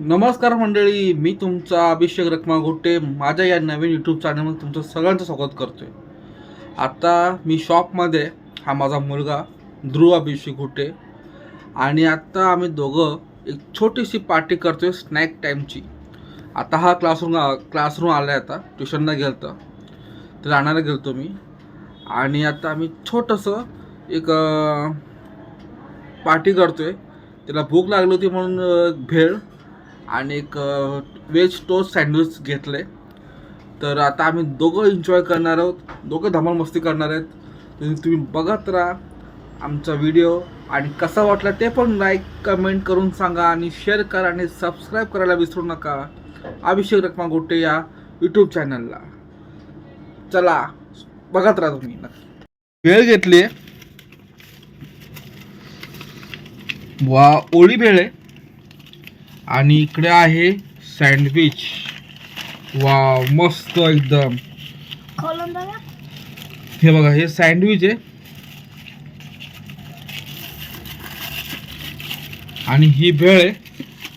नमस्कार मंडळी मी तुमचा अभिषेक रखमा घोटे माझ्या या नवीन यूट्यूब चॅनलमध्ये तुमचं सगळ्यांचं स्वागत करतो आहे आता मी शॉपमध्ये हा माझा मुलगा ध्रुव अभिषेक घोटे आणि आत्ता आम्ही दोघं एक छोटीशी पार्टी करतो आहे स्नॅक टाईमची आता हा क्लासरूम क्लासरूम आला आहे आता ट्युशनला गेलं तर तर गेलतो मी. आणि आता आम्ही छोटंसं एक पार्टी करतो आहे त्याला भूक लागली होती म्हणून भेळ. आणि एक वेज टोस्ट सँडविच घेतले. तर आता आम्ही दोघं एन्जॉय करणार आहोत. दोघं धमाल मस्ती करणार आहेत. तुम्ही बघत राहा आमचा व्हिडिओ आणि कसा वाटला ते पण लाईक कमेंट करून सांगा आणि शेअर करा आणि सबस्क्राईब करायला विसरू नका. अभिषेक रखमा गोटे या यूट्यूब चॅनलला चला बघत राहा तुम्ही वेळ घेतली वा ओळी भेळ आहे. आणि इकडे आहे सँडविच. वा मस्त एकदम. हे बघा हे सँडविच आहे. आणि ही भेळ आहे.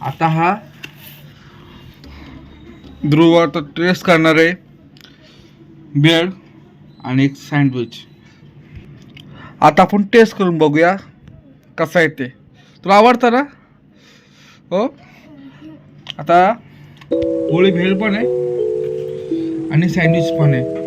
आता हा ध्रुव आता टेस्ट करणार आहे. भेळ आणि एक सँडविच. आता आपण टेस्ट करून बघूया कसं आहे ते. तुला आवडतं ना? हो? आता पोळी भेळ पण आहे आणि सँडविच पण आहे.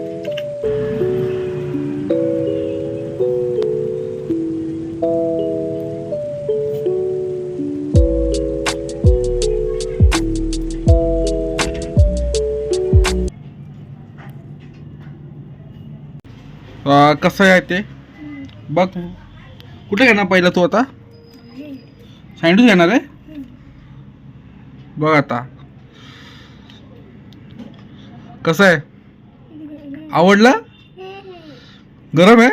कसं आहे ते? बघ. कुठे घेणार पहिला तू आता? सँडविच घेणार आहे? बघ आता. कसं आहे? आवडलं? गरम आहे?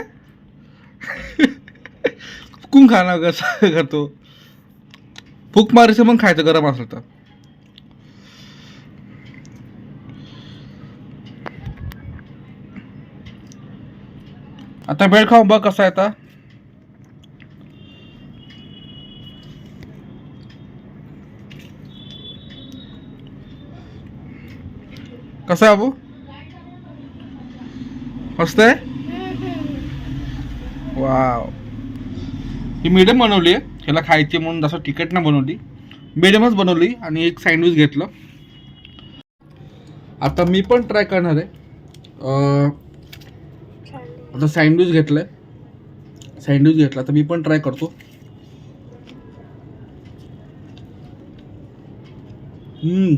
फुकून खाणार कसं करतो. फूक मारीचं मग खायचं गरम असलं तर. आता बेळ खाऊ बघ कसा आहे आता. कसं आहे अबू मस्त आहे? वाव. ही मिडियम बनवली आहे. ह्याला खायची म्हणून जसं तिकीट नाही बनवली. मिडियमच बनवली आणि एक सँडविच घेतलं. आता मी पण ट्राय करणार आहे. आता सँडविच घेतलंय. सँडविच घेतला. तर मी पण ट्राय करतो. हम्म.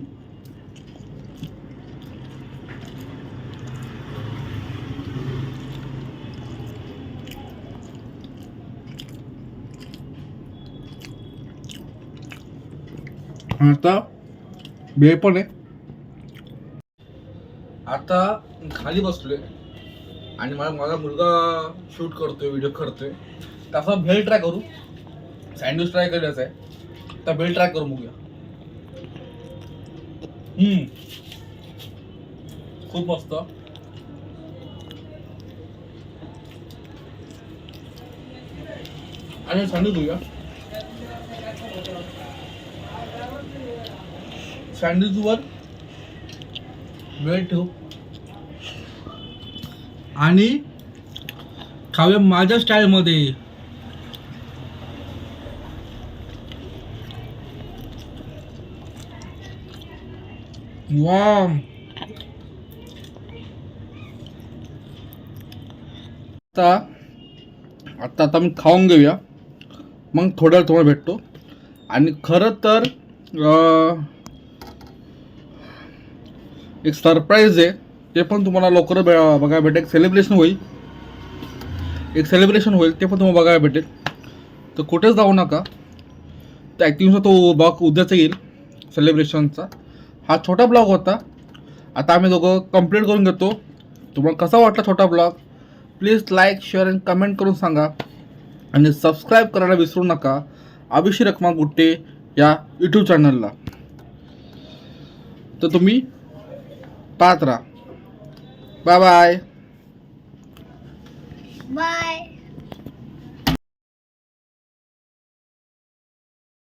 आता बे पण आहे. आता खाली बसलोय आणि मला माझा मुलगा शूट करतोय व्हिडिओ करतोय. तसा भेळ ट्राय करू. सँडविच ट्राय करायचं आहे. तर बेल ट्राय करू बघूया. हम्म. खूप मस्त. आणि सँडविच घेऊया सँडविचवर वेळ ठेवू. आणि खावे माझ्या स्टाईलमध्ये. वा आता आता आता मी खाऊन घेऊया. मग थोड्या वेळ तुम्हाला भेटतो. आणि खरं तर अं, एक सरप्राईज आहे. ते पण तुम्हाला लवकर बघायला भेटेल. एक सेलिब्रेशन होईल. एक सेलिब्रेशन होईल ते पण तुम्हाला बघायला भेटेल. तर कुठेच जाऊ नका. तर ॲक्टिव्हचा तो ब्लॉग उद्याच येईल सेलिब्रेशनचा हा छोटा ब्लॉग होता. आता आम्ही दोघं कंप्लीट करून घेतो. तुम्हाला कसा वाटला छोटा ब्लॉग प्लीज लाईक शेअर आणि कमेंट करून सांगा. आणि सबस्क्राईब करायला विसरू नका. अभिषेक रखमा गुट्टे या यूट्यूब चॅनलला तर तुम्ही पाहत राहा बाय बाय बाय